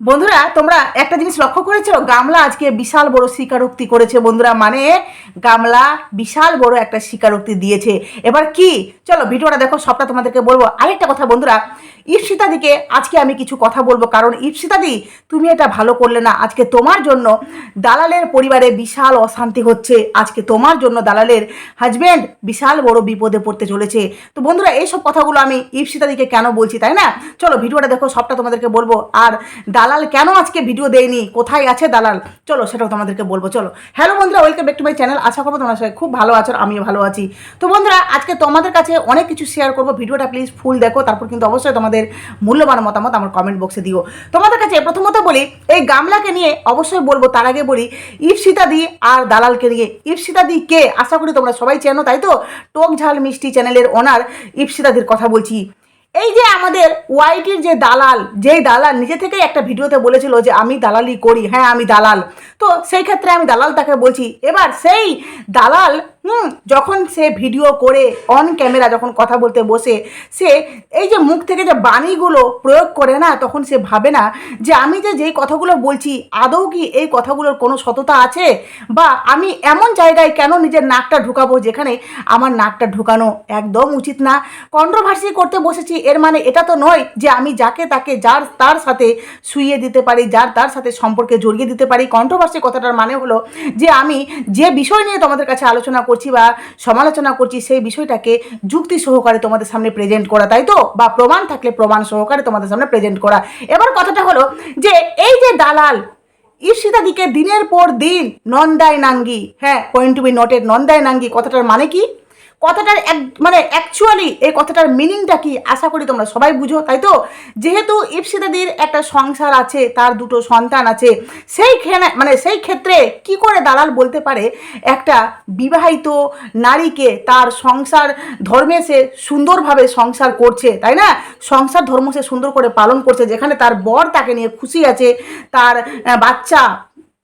বন্ধুরা, তোমরা একটা জিনিস লক্ষ্য করেছ? গামলা আজকে বিশাল বড় স্বীকারোক্তি করেছে বন্ধুরা মানে গামলা বিশাল বড় একটা স্বীকারোক্তি দিয়েছে। এবার কি? চলো, ভিডিওটা দেখো, সবটা তোমাদেরকে বলব। আরেকটা কথা বন্ধুরা ঈপ্সিতাদিকে আজকে আমি কিছু কথা বলব। কারণ ঈপ্সিতাদি তুমি এটা ভালো করলে না। আজকে তোমার জন্য দালালের পরিবারে বিশাল অশান্তি হচ্ছে। আজকে তোমার জন্য দালালের হাজব্যান্ড বিশাল বড় বিপদে পড়তে চলেছে। তো বন্ধুরা, এইসব কথাগুলো আমি ঈপ্সিতাদিকে কেন বলছি, তাই না? চলো, ভিডিওটা দেখো, সবটা তোমাদেরকে বলব। আর দালাল কেন আজকে ভিডিও দেয়নি? কোথায় আছে দালাল? চলো, সেটাও তোমাদেরকে বলব। চলো। হ্যালো বন্ধুরা welcome back to my channel আশা করব তোমার সবাই খুব ভালো আছো আমিও ভালো আছি। তো বন্ধুরা, আজকে তোমাদের কাছে অনেক কিছু শেয়ার করব। ভিডিওটা প্লিজ ফুল দেখো। তারপর কিন্তু অবশ্যই তোমাদের মূল্যবান মতামত আমার কমেন্ট বক্সে দিও। তোমাদের কাছে প্রথমত বলি, এই গামলাকে নিয়ে অবশ্যই বলব, তার আগে বলি ইপসিতা দি আর দালালকে নিয়ে। ইপসিতা দি কে? আশা করি তোমরা সবাই চেনো, তাই তো? টক ঝাল মিষ্টি চ্যানেলের ওনার ইপসিতাদির কথা বলছি। এই যে আমাদের ওয়াইটির যে দালাল যেই দালাল নিজে থেকেই একটা ভিডিওতে বলেছিল যে আমি দালালি করি হ্যাঁ আমি দালাল। তো সেই ক্ষেত্রে আমি দালাল তাকে বলছি। এবার সেই দালাল হুম, যখন সে ভিডিও করে অন ক্যামেরা যখন কথা বলতে বসে, সে এই যে মুখ থেকে যে বাণীগুলো প্রয়োগ করে না, তখন সে ভাবে না যে আমি যে যেই কথাগুলো বলছি, আদৌ কি এই কথাগুলোর কোনো সততা আছে? বা আমি এমন জায়গায় কেন নিজের নাকটা ঢুকাবো যেখানে আমার নাকটা ঢুকানো একদম উচিত না? কন্ট্রোভার্সি করতে বসেছি, এর মানে এটা তো নয় যে আমি যাকে তাকে যার, তার সাথে শুইয়ে দিতে পারি, যার, তার সাথে সম্পর্কে জড়িয়ে দিতে পারি। কন্ট্রোভার্সি কথাটার মানে হলো যে আমি যে বিষয় নিয়ে তোমাদের কাছে আলোচনা করছি বা সমালোচনা করছি, সেই বিষয়টাকে যুক্তি সহকারে তোমাদের সামনে প্রেজেন্ট করা, তাই তো? বা প্রমাণ থাকলে প্রমাণ সহকারে তোমাদের সামনে প্রেজেন্ট করা। এবার কথাটা হলো যে, এই যে দালাল, ঈর্ষিতাদিকে দিনের পর দিন নন্দায় নাঙ্গি হ্যাঁ পয়েন্ট টু বি নটেড নন্দায় নাঙ্গি কথাটার মানে কি? কথাটার এক মানে অ্যাকচুয়ালি এই কথাটার মিনিংটা কি আশা করি তোমরা সবাই বুঝো, তাই তো? যেহেতু ইপসিতাদির একটা সংসার আছে, তার দুটো সন্তান আছে, সেই মানে সেই ক্ষেত্রে কি করে দালাল বলতে পারে একটা বিবাহিত নারীকে তার সংসার ধর্মে সে সুন্দরভাবে সংসার করছে, তাই না? সংসার ধর্ম সে সুন্দর করে পালন করছে, যেখানে তার বর তাকে নিয়ে খুশি আছে, তার বাচ্চা,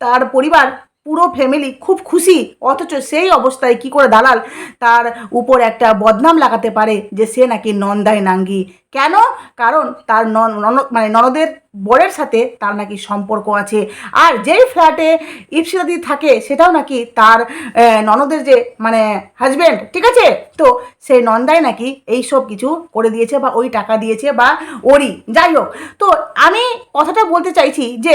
তার পরিবার পুরো ফ্যামিলি খুব খুশি, অথচ সেই অবস্থায় কি করে দালাল তার উপর একটা বদনাম লাগাতে পারে যে সে নাকি নন্দায় নাঙ্গি। কেন? কারণ তার নন মানে ননদের বরের সাথে তার নাকি সম্পর্ক আছে। আর যেই ফ্ল্যাটে ইপসিতাদি থাকে, সেটাও নাকি তার ননদের যে মানে হাজব্যান্ড ঠিক আছে? তো সেই নন্দাই নাকি এই সব কিছু করে দিয়েছে বা ওই টাকা দিয়েছে বা ওরই। যাই হোক, তো আমি কথাটা বলতে চাইছি যে,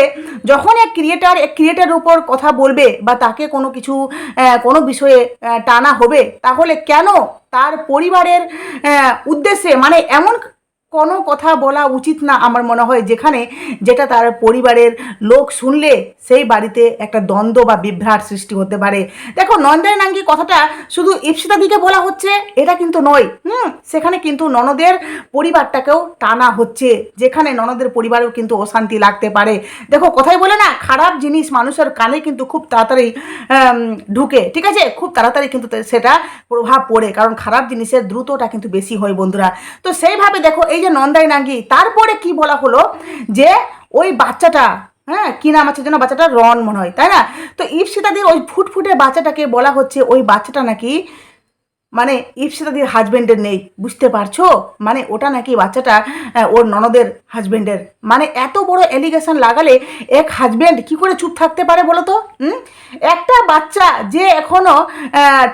যখন এক ক্রিয়েটার এক ক্রিয়েটারের উপর কথা বলবে বা তাকে কোনো কিছু কোনো বিষয়ে টানা হবে, তাহলে কেন তার পরিবারের উদ্দেশ্যে মানে এমন কোনো কথা বলা উচিত না আমার মনে হয়। যেখানে যেটা তার পরিবারের লোক শুনলে সেই বাড়িতে একটা দ্বন্দ্ব বা বিভ্রাট সৃষ্টি হতে পারে। দেখো নন্দায় নাঙ্গি কথাটা শুধু ইপসিতা দিকে বলা হচ্ছে, এটা কিন্তু নয়। হুম, সেখানে কিন্তু ননদের পরিবারটাকেও টানা হচ্ছে, যেখানে ননদের পরিবারেও কিন্তু অশান্তি লাগতে পারে। দেখো, কথাই বলে না, খারাপ জিনিস মানুষের কানে কিন্তু খুব তাড়াতাড়ি ঢুকে, ঠিক আছে? খুব তাড়াতাড়ি কিন্তু সেটা প্রভাব পড়ে, কারণ খারাপ জিনিসের দ্রুতটা কিন্তু বেশি হয় বন্ধুরা। তো সেইভাবে দেখো, এই যে নন্দাই নাঙ্গি তারপরে কি বলা হলো? যে ওই বাচ্চাটা হ্যাঁ কি নাম আছে যেন? বাচ্চাটা রন মনে হয়, তাই না? তো ইপসিতাদির ওই ফুটফুটে বাচ্চাটাকে বলা হচ্ছে, ওই বাচ্চাটা নাকি মানে ইপসিতাদির হাজব্যান্ডের নেই, বুঝতে পারছ? মানে ওটা নাকি বাচ্চাটা ওর ননদের হাজব্যান্ডের মানে এত বড় এলিগেশন লাগালে এক হাজব্যান্ড কি করে চুপ থাকতে পারে বলো তো? হুম? একটা বাচ্চা যে এখনও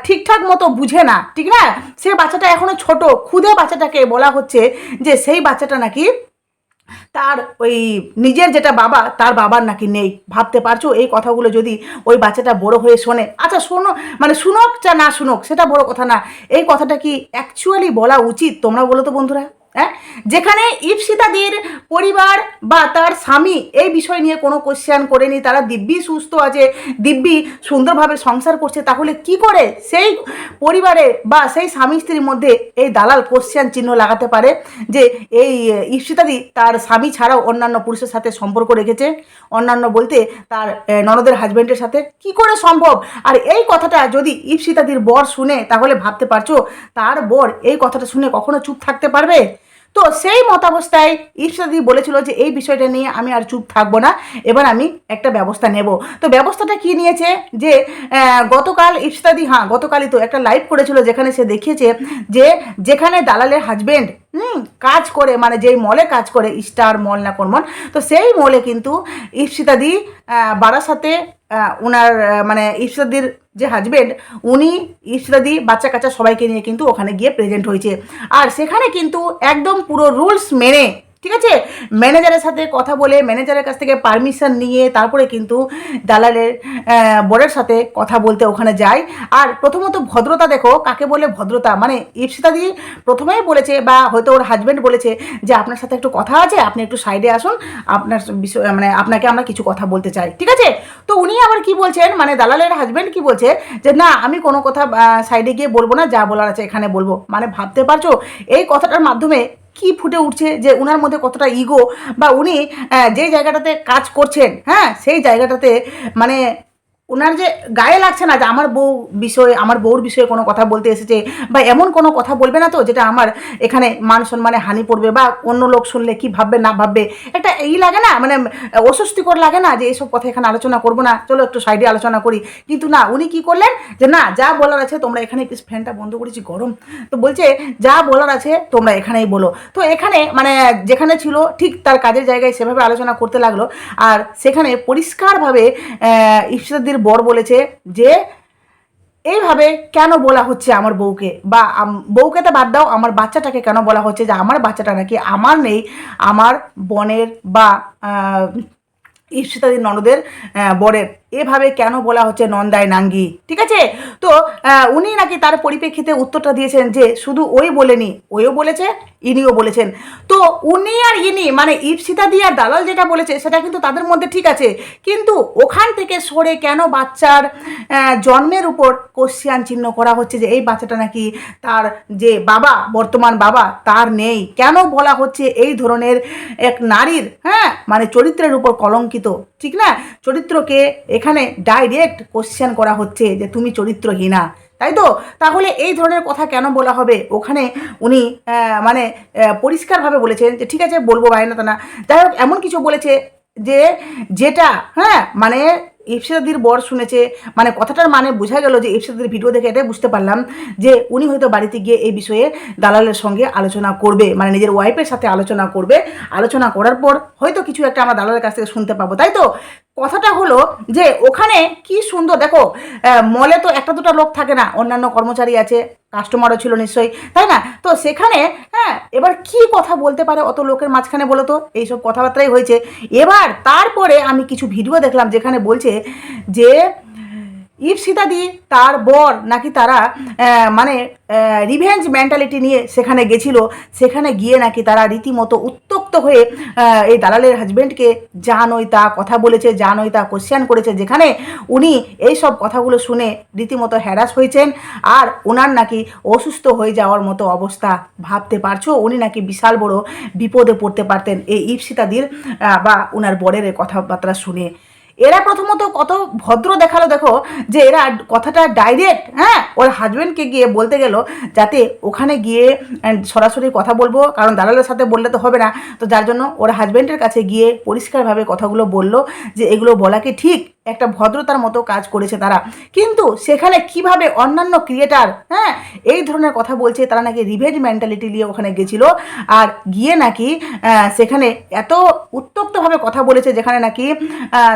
ঠিকঠাক মতো বুঝে না, ঠিক না? সে বাচ্চাটা এখনও ছোট, খুদে বাচ্চাটাকে বলা হচ্ছে যে সেই বাচ্চাটা নাকি তার ওই নিজের যেটা বাবা, তার বাবার নাকি নেই। ভাবতে পারছ? এই কথাগুলো যদি ওই বাচ্চাটা বড় হয়ে শোনে। আচ্ছা শোনো মানে শুনোক যা না শুনোক, সেটা বড় কথা না। এই কথাটা কি অ্যাকচুয়ালি বলা উচিত? তোমরা বলো তো বন্ধুরা। হ্যাঁ? যেখানে ইপসিতাদির পরিবার বা তার স্বামী এই বিষয় নিয়ে কোনো কোশ্চেন করেনি, তারা দিব্যি সুস্থ আছে, দিব্যি সুন্দরভাবে সংসার করছে, তাহলে কি করে সেই পরিবারে বা সেই স্বামী স্ত্রীর মধ্যে এই দালাল কোশ্চেন চিহ্ন লাগাতে পারে? যে এই ইপসিতাদি তার স্বামী ছাড়াও অন্যান্য পুরুষের সাথে সম্পর্ক রেখেছে, অন্যান্য বলতে তার ননদের হাজবেন্ডের সাথে। কি করে সম্ভব? আর এই কথাটা যদি ইপসিতাদির বর শুনে, তাহলে ভাবতে পারছ, তার বর এই কথাটা শুনে কখনো চুপ থাকতে পারবে? তো সেই মতাবস্থায় ঈশ্বরদি বলেছিল যে এই বিষয়টা নিয়ে আমি আর চুপ থাকব না, এবার আমি একটা ব্যবস্থা নেব। তো ব্যবস্থাটা কি নিয়েছে? যে গতকাল ইফসাদি হ্যাঁ গতকালই তো একটা লাইভ করেছিল যেখানে সে দেখিয়েছে যে, যেখানে দালালের হাজবেন্ড হুম, কাজ করে মানে যেই মলে কাজ করে, স্টার মল না কোন মল, তো সেই মলে কিন্তু ইপসিতাদি বারাসাতে ওনার মানে ইপসিতাদির যে হাজবেন্ড উনি ইপসিতাদি বাচ্চা কাচ্চা সবাইকে নিয়ে কিন্তু ওখানে গিয়ে প্রেজেন্ট হয়েছে। আর সেখানে কিন্তু একদম পুরো রুলস মেনে ঠিক আছে? ম্যানেজারের সাথে কথা বলে ম্যানেজারের কাছ থেকে পারমিশন নিয়ে তারপরে কিন্তু দালালের বরের সাথে কথা বলতে ওখানে যায়। আর প্রথমত ভদ্রতা দেখো, কাকে বলে ভদ্রতা? মানে ইপসিতা দি প্রথমেই বলেছে বা হয়তো ওর হাজব্যান্ড বলেছে যে, আপনার সাথে একটু কথা আছে, আপনি একটু সাইডে আসুন, আপনার বিষয় মানে আপনাকে আমরা কিছু কথা বলতে চাই। ঠিক আছে? তো উনি আবার কি বলছেন? মানে দালালের হাজব্যান্ড কি বলছে? যে, না, আমি কোনো কথা সাইডে গিয়ে বলব না, যা বলার আছে এখানে বলব। মানে ভাবতে পারছ? এই কথাটার মাধ্যমে কি ফুটে উঠছে যে ওনার মধ্যে কতটা ইগো বা উনি যে জায়গাটাতে কাজ করছেন হ্যাঁ সেই জায়গাটাতে মানে ওনার যে গায়ে লাগছে না যে আমার বউ বিষয়ে, আমার বউর বিষয়ে কোনো কথা বলতে এসেছে বা এমন কোনো কথা বলবে না তো যেটা আমার এখানে মান সম্মানে হানি পড়বে বা অন্য লোক শুনলে কি ভাববে, না ভাববে? একটা এই লাগে না মানে অস্বস্তিকর লাগে না যে এইসব কথা এখানে আলোচনা করব না। চলো একটু সাইডে আলোচনা করি। কিন্তু না, উনি কি করলেন যে না, যা বলার আছে তোমরা এখানে প্লিজ ফ্যানটা বন্ধ করেছি, গরম। তো বলছে, যা বলার আছে তোমরা এখানেই বলো। তো এখানে মানে যেখানে ছিল ঠিক তার কাজের জায়গায় সেভাবে আলোচনা করতে লাগল। আর সেখানে পরিষ্কারভাবে ইফসাদির বর বলেছে যে, এইভাবে কেন বলা হচ্ছে আমার বউকে? বা বউকে তো বাদ দাও, আমার বাচ্চাটাকে কেন বলা হচ্ছে যে আমার বাচ্চাটা নাকি আমার নেই, আমার বনের বা ঈর্ষিতাদের ননদের বরের? এভাবে কেন বলা হচ্ছে নন্দায় নাঙ্গি? ঠিক আছে? তো উনি নাকি তার পরিপ্রেক্ষিতে উত্তরটা দিয়েছেন যে শুধু ওই বলেনি, ওইও বলেছে, ইনিও বলেছেন। তো উনি আর ইনি মানে ইপসিতা দিয়ে আর দালাল যেটা বলেছে, সেটা কিন্তু তাদের মধ্যে ঠিক আছে। কিন্তু ওখান থেকে সরে কেন বাচ্চার জন্মের উপর কোশ্চিয়ান চিহ্ন করা হচ্ছে যে এই বাচ্চাটা নাকি তার যে বাবা, বর্তমান বাবা, তার নেই? কেন বলা হচ্ছে এই ধরনের এক নারীর হ্যাঁ মানে চরিত্রের উপর কলঙ্কিত? ঠিক না? চরিত্রকে এখানে ডাইরেক্ট কোশ্চেন করা হচ্ছে যে তুমি চরিত্রহীনা তাই তো? তাহলে এই ধরনের কথা কেন বলা হবে? ওখানে উনি মানে পরিষ্কারভাবে বলেছেন যে ঠিক আছে, বলব বাইনা তা না যাই হোক, এমন কিছু বলেছে যে যেটা হ্যাঁ মানে ইফসাদির বর শুনেছে মানে কথাটার মানে বোঝা গেল যে ইফসাদির ভিডিও দেখে এটাই বুঝতে পারলাম যে উনি হয়তো বাড়িতে গিয়ে এই বিষয়ে দালালের সঙ্গে আলোচনা করবে মানে নিজের ওয়াইফের সাথে আলোচনা করবে। আলোচনা করার পর হয়তো কিছু একটা আমরা দালালের কাছ থেকে শুনতে পাবো, তাই তো? যে ওখানে কি সুন্দর, দেখো মলে তো একটা দুটো লোক থাকে না, অন্যান্য কর্মচারী আছে কাস্টমারও ছিল নিশ্চয়ই, তাই না? তো সেখানে হ্যাঁ এবার কি কথা বলতে পারে অত লোকের মাঝখানে বলো তো? এইসব কথাবার্তাই হয়েছে। এবার তারপরে আমি কিছু ভিডিও দেখলাম যেখানে বলছে যে ইপসিতাদি তার বর নাকি তারা মানে রিভেঞ্জ মেন্টালিটি নিয়ে সেখানে গেছিল, সেখানে গিয়ে নাকি তারা রীতিমতো উত্তক্ত হয়ে এই দালালের হাজব্যান্ডকে যা নয় তা কথা বলেছে যা নয় তা কোশ্চেন করেছে, যেখানে উনি এই সব কথাগুলো শুনে রীতিমতো হ্যারাস হয়েছেন আর ওনার নাকি অসুস্থ হয়ে যাওয়ার মতো অবস্থা ভাবতে পারছ? উনি নাকি বিশাল বড় বিপদে পড়তে পারতেন এই ইপসিতাদির বা ওনার বরের কথাবার্তা শুনে। এরা প্রথমত কত ভদ্র দেখাল দেখো, যে এরা কথাটা ডাইরেক্ট হ্যাঁ ওর হাজব্যান্ডকে গিয়ে বলতে গেল যাতে ওখানে গিয়ে সরাসরি কথা বলব, কারণ দালালের সাথে বললে তো হবে না। তো যার জন্য ওর হাজব্যান্ডের কাছে গিয়ে পরিষ্কারভাবে কথাগুলো বলল যে এগুলো বলা কি ঠিক? একটা ভদ্রতার মতো কাজ করেছে তারা। কিন্তু সেখানে কীভাবে অন্যান্য ক্রিয়েটার হ্যাঁ এই ধরনের কথা বলছে, তারা নাকি রিভেঞ্জ মেন্টালিটি নিয়ে ওখানে গেছিল। আর গিয়ে নাকি সেখানে এত উত্তপ্তভাবে কথা বলেছে, যেখানে নাকি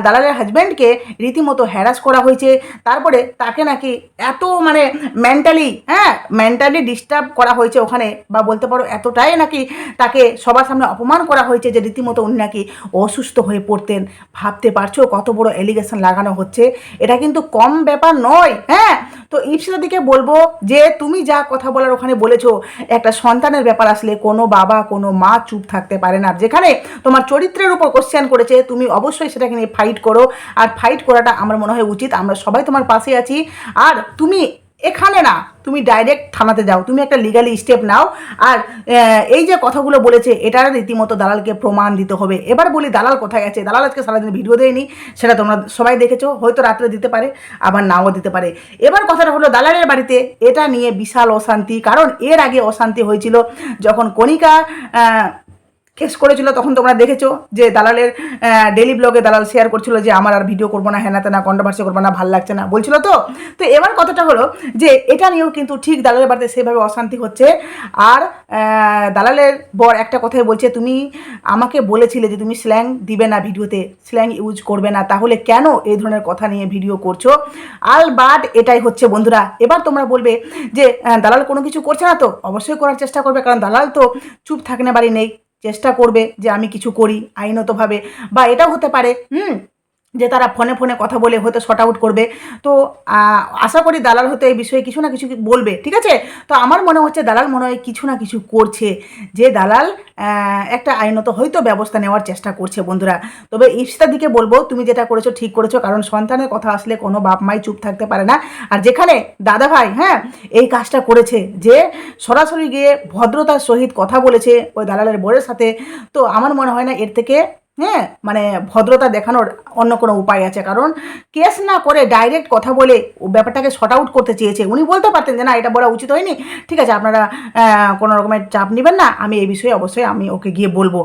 দালালের হাজব্যান্ডকে রীতিমতো হ্যারাস করা হয়েছে। তারপরে তাকে নাকি এত মানে মেন্টালি হ্যাঁ মেন্টালি ডিস্টার্ব করা হয়েছে ওখানে, বা বলতে পারো এতটাই নাকি তাকে সবার সামনে অপমান করা হয়েছে যে রীতিমতো উনি নাকি অসুস্থ হয়ে পড়তেন। ভাবতে পারছ কত বড় এলিগেশন লাগানো হচ্ছে, এটা কিন্তু কম ব্যাপার নয় হ্যাঁ? তো ইপসিতাদিকে বলব যে, তুমি যা কথা বলার ওখানে বলেছ, একটা সন্তানের ব্যাপার আসলে কোনো বাবা, কোনো মা চুপ থাকতে পারে না। যেখানে তোমার চরিত্রের উপর কোশ্চেন করেছে, তুমি অবশ্যই সেটাকে নিয়ে ফাইট করো। আর ফাইট করাটা আমার মনে হয় উচিত, আমরা সবাই তোমার পাশে আছি। আর তুমি এখানে না, তুমি ডাইরেক্ট থানাতে যাও, তুমি একটা লিগালি স্টেপ নাও, আর এই যে কথাগুলো বলেছে এটার রীতিমতো দালালকে প্রমাণ দিতে হবে। এবার বলি দালাল কোথায় গেছে দালাল আজকে সারাদিন ভিডিও দেয়নি, সেটা তোমরা সবাই দেখেছ, হয়তো রাত্রে দিতে পারে, আবার নাও দিতে পারে। এবার কথাটা হলো দালালের বাড়িতে, এটা নিয়ে বিশাল অশান্তি, কারণ এর আগে অশান্তি হয়েছিল যখন কণিকা কেস করেছিল, তখন তোমরা দেখেছ যে দালালের ডেলি ব্লগে দালাল শেয়ার করছিল যে আমার আর ভিডিও করব না হ্যানা তেনা কন্ট্রোভার্সি করব না, ভালো লাগছে না, বলছিল তো। তো এবার কথাটা হলো যে এটা নিয়েও কিন্তু ঠিক দালালের বাড়িতে সেভাবে অশান্তি হচ্ছে। আর দালালের বর একটা কথাই বলছে, তুমি আমাকে বলেছিলে যে তুমি স্ল্যাং দিবে না ভিডিওতে স্ল্যাং ইউজ করবে না, তাহলে কেন এই ধরনের কথা নিয়ে ভিডিও করছ? আল বাট এটাই হচ্ছে বন্ধুরা, এবার তোমরা বলবে যে দালাল কোনো কিছু করছে না তো? অবশ্যই করার চেষ্টা করবে, কারণ দালাল তো চুপ থাকনে বাড়ি নেই। চেষ্টা করবে যে আমি কিছু করি আইনতভাবে বা এটাও হতে পারে হুম যে তারা ফোনে ফোনে কথা বলে হয়তো শর্ট আউট করবে। তো আশা করি দালাল হয়তো এই বিষয়ে কিছু না কিছু বলবে, ঠিক আছে? তো আমার মনে হচ্ছে দালাল মনে হয় কিছু না কিছু করছে। যে দালাল একটা আইনত হয়তো ব্যবস্থা নেওয়ার চেষ্টা করছে বন্ধুরা। তবে ইফতার দিকে বলব, তুমি যেটা করেছ ঠিক করেছ, কারণ সন্তানের কথা আসলে কোনো বাপ মাই চুপ থাকতে পারে না। আর যেখানে দাদা ভাই হ্যাঁ এই কাজটা করেছে, যে সরাসরি গিয়ে ভদ্রতার সহিত কথা বলেছে ওই দালালের বোর্ডের সাথে, তো আমার মনে হয় না এর থেকে হ্যাঁ মানে ভদ্রতা দেখানোর অন্য কোনো উপায় আছে। কারণ কেস না করে ডাইরেক্ট কথা বলে ও ব্যাপারটাকে শর্ট আউট করতে চেয়েছে। উনি বলতে পারতেন যে, না, এটা বলা উচিত হয়নি। ঠিক আছে, আপনারা কোনো রকমের চাপ নেবেন না। আমি এই বিষয়ে অবশ্যই আমি ওকে গিয়ে বলব।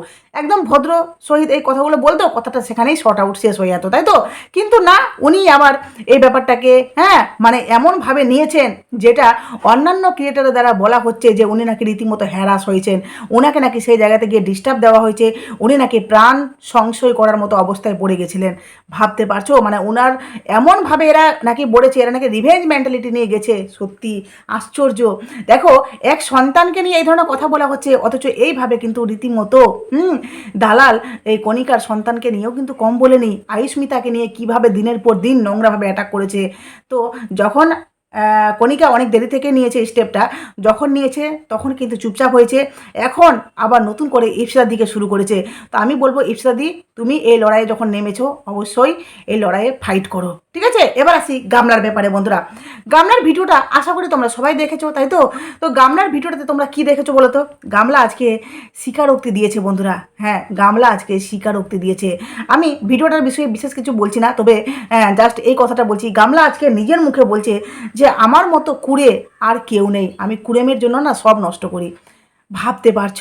একদম ভদ্র সহিত এই কথাগুলো বলতো কথাটা সেখানেই শর্ট আউট শেষ হয়ে যেত তাই তো কিন্তু না, উনি আবার এই ব্যাপারটাকে হ্যাঁ মানে এমনভাবে নিয়েছেন যেটা অন্যান্য ক্রিয়েটারের দ্বারা বলা হচ্ছে যে উনি নাকি রীতিমতো হ্যারাস হয়েছেন। ওনাকে নাকি সেই জায়গাতে গিয়ে ডিস্টার্ব দেওয়া হয়েছে। উনি নাকি প্রাণ সংশয় করার মতো অবস্থায় পড়ে গেছিলেন। ভাবতে পারছ? মানে ওনার এমনভাবে এরা নাকি বলেছে, এরা নাকি রিভেঞ্জ মেন্টালিটি নিয়ে গেছে। সত্যি আশ্চর্য। দেখো, এক সন্তানকে নিয়ে এই ধরনের কথা বলা হচ্ছে, অথচ এইভাবে কিন্তু রীতিমতো, হুম দালাল, এই কণিকার সন্তানকে নিয়েও কিন্তু কম বলেনি আয়ুষ্মিতাকে নিয়ে কীভাবে দিনের পর দিন নোংরাভাবে অ্যাটাক করেছে। তো যখন কণিকা অনেক দেরি থেকে নিয়েছে স্টেপটা যখন নিয়েছে তখন কিন্তু চুপচাপ হয়েছে। এখন আবার নতুন করে ইফসার দিকে শুরু করেছে। তো আমি বলব, ইফসাদি, তুমি এই লড়াইয়ে যখন নেমেছো, অবশ্যই এই লড়াইয়ে ফাইট করো। ঠিক আছে? এবার আসি গামলার ব্যাপারে, বন্ধুরা। গামলার ভিডিওটা আশা করি তোমরা সবাই দেখেছ, তাই তো? তো গামলার ভিডিওটাতে তোমরা কি দেখেছ বলো তো? গামলা আজকে স্বীকারোক্তি দিয়েছে, বন্ধুরা। হ্যাঁ গামলা আজকে স্বীকারোক্তি দিয়েছে। আমি ভিডিওটার বিষয়ে বিশেষ কিছু বলছি না, তবে জাস্ট এই কথাটা বলছি। গামলা আজকে নিজের মুখে বলছে যে, আমার মতো কুড়ে আর কেউ নেই। আমি কুড়েমের জন্য না সব নষ্ট করি। ভাবতে পারছ?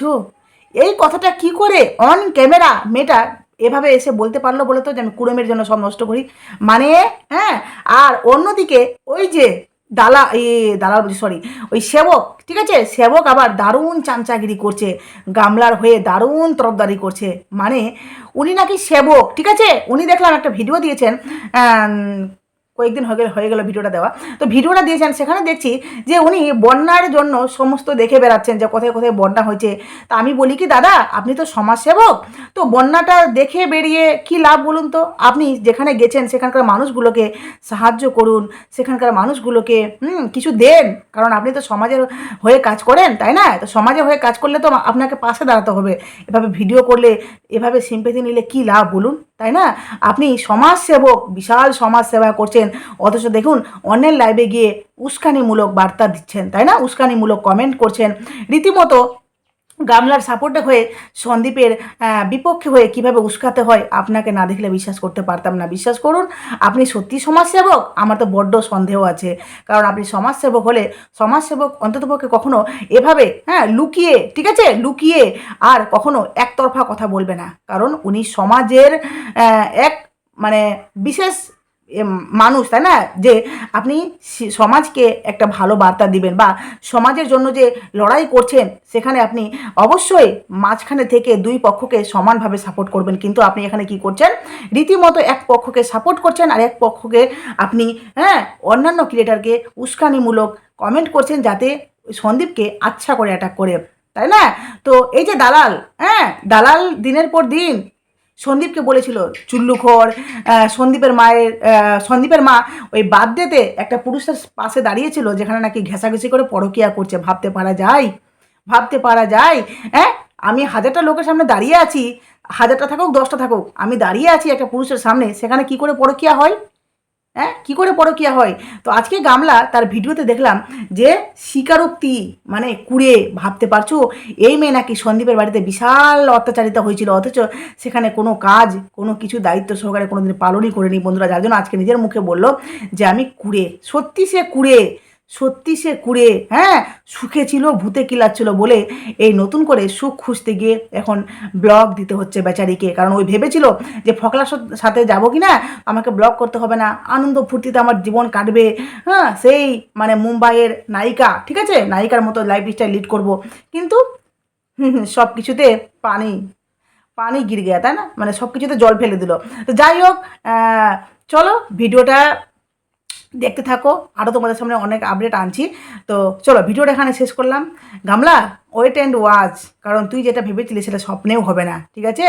এই কথাটা কি করে? অন ক্যামেরা মেয়েটা এভাবে এসে বলতে পারল বলে তো যে আমি কুড়েমের জন্য সব নষ্ট করি। মানে হ্যাঁ আর অন্যদিকে ওই যে দালা, এ, দালাল বলছি সরি ওই সেবক, ঠিক আছে? সেবক আবার দারুণ চামচাগিরি করছে, গামলার হয়ে দারুণ তরফদারি করছে। মানে উনি নাকি সেবক, ঠিক আছে? উনি দেখলাম একটা ভিডিও দিয়েছেন কয়েকদিন হয়ে গেল হয়ে গেল ভিডিওটা দেওয়া। তো ভিডিওটা দিয়েছেন, সেখানে দেখছি যে উনি বন্যার জন্য সমস্ত দেখে বেড়াচ্ছেন যে কোথায় কোথায় বন্যা হয়েছে। তা আমি বলি কি, দাদা, আপনি তো সমাজসেবক, তো বন্যাটা দেখে বেরিয়ে কি লাভ বলুন তো? আপনি যেখানে গেছেন, সেখানকার মানুষগুলোকে সাহায্য করুন, সেখানকার মানুষগুলোকে, হুম, কিছু দেন। কারণ আপনি তো সমাজের হয়ে কাজ করেন, তাই না? তো সমাজের হয়ে কাজ করলে তো আপনাকে পাশে দাঁড়াতে হবে। এভাবে ভিডিও করলে, এভাবে সিম্পেথি নিলে কি লাভ বলুন? তাই না? আপনি সমাজসেবক, বিশাল সমাজ সেবা করছেন। অথচ দেখুন, অন্যের লাইভে গিয়ে উস্কানিমূলক বার্তা দিচ্ছেন, তাই না? উস্কানিমূলক কমেন্ট করছেন। রীতিমতো গামলার সাপোর্টে হয়ে সন্দীপের বিপক্ষে হয়ে কীভাবে উস্কাতে হয়, আপনাকে না দেখলে বিশ্বাস করতে পারতাম না। বিশ্বাস করুন, আপনি সত্যি সমাজসেবক? আমার তো বড্ড সন্দেহ আছে। কারণ আপনি সমাজসেবক হলে, সমাজসেবক অন্ততপক্ষে কখনো এভাবে হ্যাঁ লুকিয়ে, ঠিক আছে? লুকিয়ে আর কখনো একতরফা কথা বলবে না। কারণ উনি সমাজের এক মানে বিশেষ মানুষ, তাই না? যে আপনি সমাজকে একটা ভালো বার্তা দিবেন বা সমাজের জন্য যে লড়াই করছেন, সেখানে আপনি অবশ্যই মাঝখানে থেকে দুই পক্ষকে সমানভাবে সাপোর্ট করবেন। কিন্তু আপনি এখানে কি করছেন? রীতিমতো এক পক্ষকে সাপোর্ট করছেন আর এক পক্ষকে আপনি হ্যাঁ অন্যান্য ক্রিয়েটারকে উস্কানিমূলক কমেন্ট করছেন যাতে সন্দীপকে আচ্ছা করে অ্যাটাক করে, তাই না? তো এই যে দালাল হ্যাঁ দালাল দিনের পর দিন সন্দীপকে বলেছিল চুল্লুখর সন্দীপের মায়ের সন্দীপের মা ওই বার্থডেতে একটা পুরুষের পাশে দাঁড়িয়েছিল, যেখানে নাকি ঘেঁষাঘেঁষি করে পরকিয়া করছে। ভাবতে পারা যায়, ভাবতে পারা যায় হ্যাঁ? আমি হাজারটা লোকের সামনে দাঁড়িয়ে আছি, হাজারটা থাকুক, দশটা থাকুক, আমি দাঁড়িয়ে আছি একটা পুরুষের সামনে, সেখানে কি করে পরকিয়া হয়? হ্যাঁ? কী করে পরকিয়া হয়? তো আজকে গামলা তার ভিডিওতে দেখলাম যে স্বীকারোক্তি মানে কুড়ে, ভাবতে পারছ? এই মেয়ে নাকি সন্দীপের বাড়িতে বিশাল অত্যাচারিতা হয়েছিল, অথচ সেখানে কোনো কাজ, কোনো কিছু দায়িত্ব সহকারে কোনোদিন পালনই করেনি বন্ধুরা। যার জন্য আজকে নিজের মুখে বলল যে, আমি কুড়ে। সত্যি সে কুড়ে। সত্যি সে কুড়ে হ্যাঁ? সুখে ছিল, ভূতে কিলাচ্ছিল বলে এই নতুন করে সুখ খুঁজতে গিয়ে এখন ব্লগ দিতে হচ্ছে বেচারিকে। কারণ ওই ভেবেছিল যে ফকলার সাথ- যাব কি না আমাকে ব্লগ করতে হবে না। আনন্দ ফুর্তিতে আমার জীবন কাটবে। হ্যাঁ সেই মানে মুম্বাইয়ের নায়িকা, ঠিক আছে? নায়িকার মতো লাইফ স্টাইল লিড করব। কিন্তু সব কিছুতে পানি পানি গির গিয়া তাই না? মানে সব কিছুতে জল ফেলে দিল। তো যাই হোক চলো, ভিডিওটা দেখতে থাকো। আরও তোমাদের সামনে অনেক আপডেট আনছি। তো চলো, ভিডিওটা এখানে শেষ করলাম। গামলা ওয়েট অ্যান্ড ওয়াচ কারণ তুই যেটা ভেবেছিলি সেটা স্বপ্নেও হবে না, ঠিক আছে?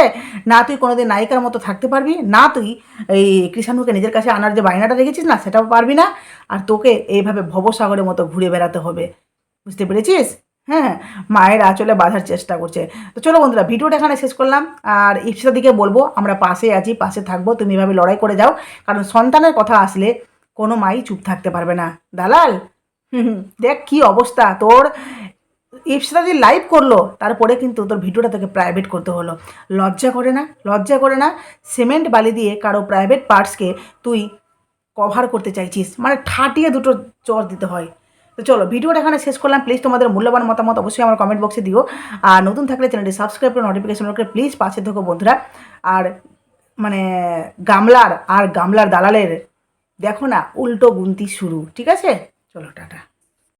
না, তুই কোনোদিন নায়িকার মতো থাকতে পারবি, না, তুই এই কৃষাণুকে নিজের কাছে আনার যে বায়নাটা রেখেছিস না, সেটাও পারবি না, আর তোকে এইভাবে ভবসাগরের মতো ঘুরে বেড়াতে হবে। বুঝতে পেরেছিস? হ্যাঁ মায়ের আঁচলে বাঁধার চেষ্টা করছে। তো চলো বন্ধুরা, ভিডিওটা এখানে শেষ করলাম। আর ইপসিতা দিকে বলব, আমরা পাশে আছি, পাশে থাকব, তুমি এভাবে লড়াই করে যাও। কারণ সন্তানের কথা আসলে কোনো মাই চুপ থাকতে পারবে না। দালাল দেখ কি অবস্থা। তোর ইপসিতা লাইভ করল, তারপরে কিন্তু তোর ভিডিওটা তোকে প্রাইভেট করতে হলো। লজ্জা করে না, লজ্জা করে না সিমেন্ট বালি দিয়ে কারও প্রাইভেট পার্টসকে তুই কভার করতে চাইছিস। মানে ঠাটিয়ে দুটো চর দিতে হয়। তো চলো, ভিডিওটা এখানে শেষ করলাম। প্লিজ তোমাদের মূল্যবান মতামত অবশ্যই আমার কমেন্ট বক্সে দিও। আর নতুন থাকলে চ্যানেলটি সাবস্ক্রাইব করে নোটিফিকেশন করে প্লিজ পাশে থাকো বন্ধুরা। আর মানে গামলার, আর গামলার দালালের দেখো না উল্টো গুনতি শুরু ঠিক আছে? চলো টাটা।